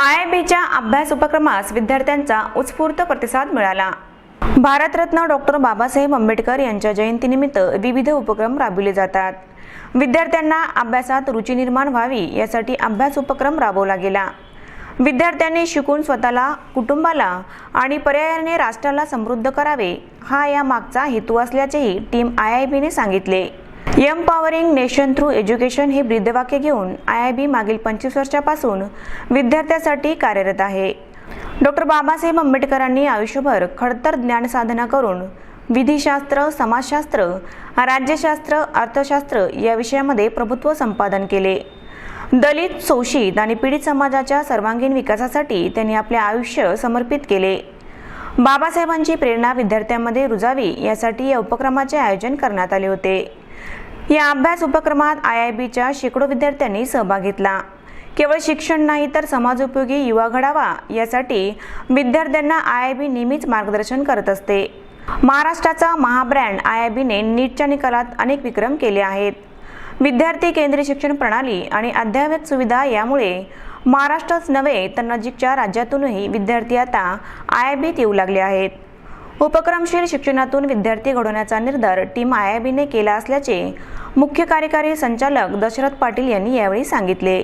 I बीच्या अभ्यास उपक्रमास विद्यार्थ्यांचा उत्स्फूर्त प्रतिसाद मिळाला. भारतरत्न डॉक्टर बाबासाहेब आंबेडकर यांच्या जयंतीनिमित्त विविध उपक्रम राबविले जातात. विद्यार्थ्यांना अभ्यासात रुची निर्माण व्हावी यासाठी अभ्यास उपक्रम राबवला गेला. विद्यार्थ्यांनी शिकून स्वतःला कुटुंबाला आणि पर्यायाने राष्ट्राला समृद्ध करावे हा या मागचा हेतू असल्याचेही टीम आय आय बीने सांगितले. एम्पॉवरिंग नेशन थ्रू एज्युकेशन हे ब्रीदवाक्य घेऊन आय आय बी मागील पंचवीस वर्षापासून विद्यार्थ्यासाठी कार्यरत आहे. डॉक्टर बाबासाहेब आंबेडकरांनी आयुष्यभर खडतर ज्ञानसाधना करून विधिशास्त्र समाजशास्त्र राज्यशास्त्र अर्थशास्त्र या विषयामध्ये प्रभुत्व संपादन केले. दलित शोषित आणि पीडित समाजाच्या सर्वांगीण विकासासाठी त्यांनी आपले आयुष्य समर्पित केले. बाबासाहेबांची प्रेरणा विद्यार्थ्यांमध्ये रुजावी यासाठी या उपक्रमाचे आयोजन करण्यात आले होते. या अभ्यास उपक्रमात आय आय बीच्या शेकडो विद्यार्थ्यांनी सहभाग घेतला. केवळ शिक्षण नाही तर समाजोपयोगी युवा घडावा यासाठी विद्यार्थ्यांना आय आय बी नेहमीच मार्गदर्शन करत असते. महाराष्ट्राचा महाब्रँड आय आय बीने नीटच्या निकालात अनेक विक्रम केले आहेत. विद्यार्थी केंद्रीय शिक्षण प्रणाली आणि अद्ययावत सुविधा यामुळे महाराष्ट्रच नव्हे तर नजीकच्या राज्यातूनही विद्यार्थी आता आय आय बीत येऊ लागले आहेत. उपक्रमशील शिक्षणातून विद्यार्थी घडवण्याचा निर्धार टीम आय आय बीने केला असल्याचे मुख्य कार्यकारी संचालक दशरथ पाटील यांनी यावेळी सांगितले.